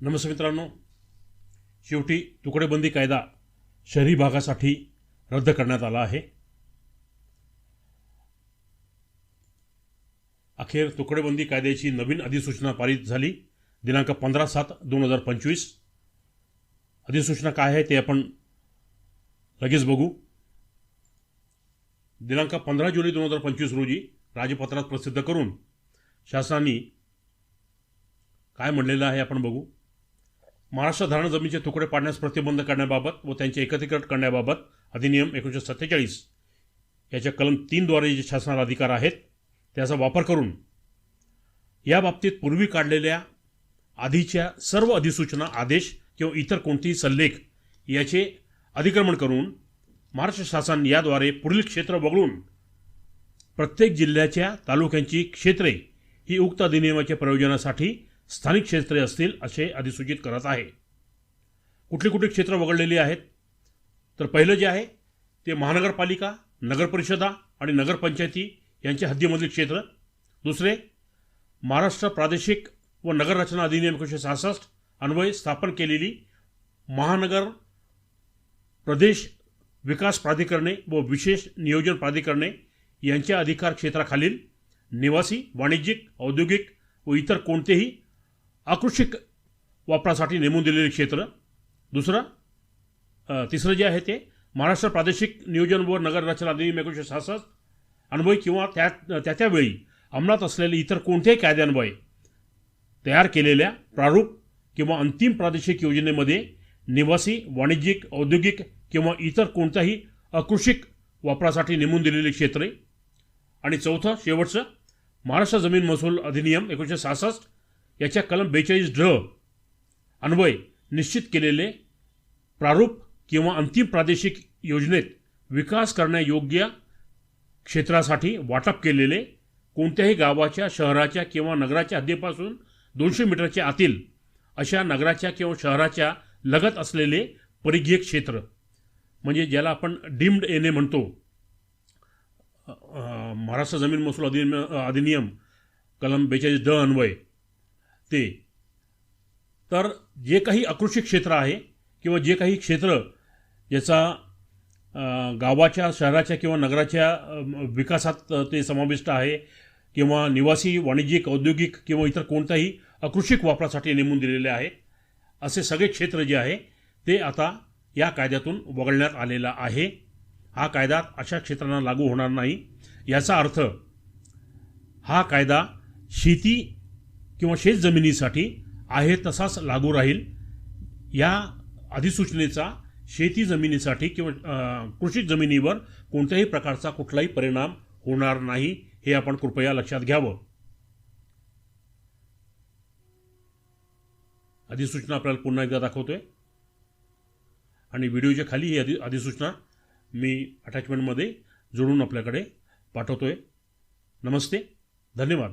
नमस्कार मित्रांनो. शेवटी तुकडेबंदी कायदा शहरी भागासाठी रद्द करण्यात आला आहे. अखेर तुकडेबंदी कायद्याची नवीन अधिसूचना पारित झाली. दिनांक पंधरा सात दोन हजार पंचवीस. अधिसूचना काय आहे ते आपण लगेच बघू. दिनांक पंधरा जुलै दोन हजार पंचवीस रोजी राजपत्रात प्रसिद्ध करून शासनाने काय म्हणलेलं आहे आपण बघू. महाराष्ट्र धरण जमिनीचे तुकडे पाडण्यास प्रतिबंध करण्याबाबत व त्यांचे एकत्रीकरण करण्याबाबत अधिनियम एकोणीसशे सत्तेचाळीस याच्या कलम तीनद्वारे जे शासनाला अधिकार आहेत त्याचा वापर करून या बाबतीत पूर्वी काढलेल्या आधीच्या सर्व अधिसूचना आदेश किंवा इतर कोणतेही सल्लेख याचे अधिक्रमण करून महाराष्ट्र शासन याद्वारे पुढील क्षेत्र वगळून प्रत्येक जिल्ह्याच्या तालुक्यांची क्षेत्रे ही उक्त अधिनियमाच्या प्रयोजनासाठी स्थानिक क्षेत्रे असतील असे अधिसूचित करत आहे. कुठली कुठली क्षेत्र वगळलेली आहेत? तर पहिलं जे आहे ते महानगरपालिका नगरपरिषदा आणि नगरपंचायती यांच्या हद्दीमधील क्षेत्र. दुसरे महाराष्ट्र प्रादेशिक व नगररचना अधिनियम एकोणीसशे सहासष्ट अन्वये स्थापन केलेली महानगर प्रदेश विकास प्राधिकरणे व विशेष नियोजन प्राधिकरणे यांच्या अधिकार क्षेत्राखालील निवासी वाणिज्यिक औद्योगिक व इतर कोणतेही आकृषिक वापरासाठी नेमून दिलेले क्षेत्र. दुसरं तिसरं जे आहे ते महाराष्ट्र प्रादेशिक नियोजन व नगररचना अधिनियम एकोणीसशे सहासष्ट. अन्वय किंवा त्या त्या त्यावेळी अंमलात असलेले इतर कोणत्याही कायद्यान्वये तयार केलेल्या प्रारूप किंवा अंतिम प्रादेशिक योजनेमध्ये निवासी वाणिज्यिक औद्योगिक किंवा इतर कोणत्याही अकृषिक वापरासाठी नेमून दिलेली क्षेत्रे. आणि चौथं शेवटचं महाराष्ट्र जमीन महसूल अधिनियम एकोणीसशे सहासष्ट याच्या कलम बेचाळीस ढ अन्वय निश्चित केलेले प्रारूप किंवा अंतिम प्रादेशिक योजनेत विकास करण्यायोग्य क्षेत्रासाठी वाटप केलेले कोणत्याही गावाच्या शहराच्या किंवा नगराच्या हद्दीपासून दोनशे मीटरच्या आतील अशा नगराच्या किंवा शहराच्या लगत असलेले परिघीय क्षेत्र म्हणजे ज्याला आपण डीम्ड एने म्हणतो. महाराष्ट्र जमीन महसूल अधिनियम अधिनियम कलम बेचाळीस ड अन्वय. ते. तर जे काही अकृषी क्षेत्र आहे किंवा जे काही क्षेत्र याचा गावाच्या शहराच्या किंवा नगराच्या विकासात ते समाविष्ट आहे किंवा निवासी वाणिज्यिक औद्योगिक किंवा इतर कोणत्याही अकृषिक वापरासाठी नेमून दिलेले आहे असे सगळे क्षेत्र जे आहे ते आता या कायद्यातून वगळण्यात आलेला आहे. हा कायदा अशा क्षेत्रांना लागू होणार नाही. याचा अर्थ हा कायदा शेती किंवा शेत जमिनीसाठी आहे तसाच लागू राहील. या अधिसूचनेचा शेती जमिनीसाठी किंवा कृषी जमिनीवर कोणत्याही प्रकारचा कुठलाही परिणाम होणार नाही हे आपण कृपया लक्षात घ्यावं. अधिसूचना आपल्याला पुन्हा एकदा दाखवतोय. आणि व्हिडिओच्या खाली ही अधि अधिसूचना मी अटॅचमेंटमध्ये जोडून आपल्याकडे पाठवतोय. नमस्ते. धन्यवाद.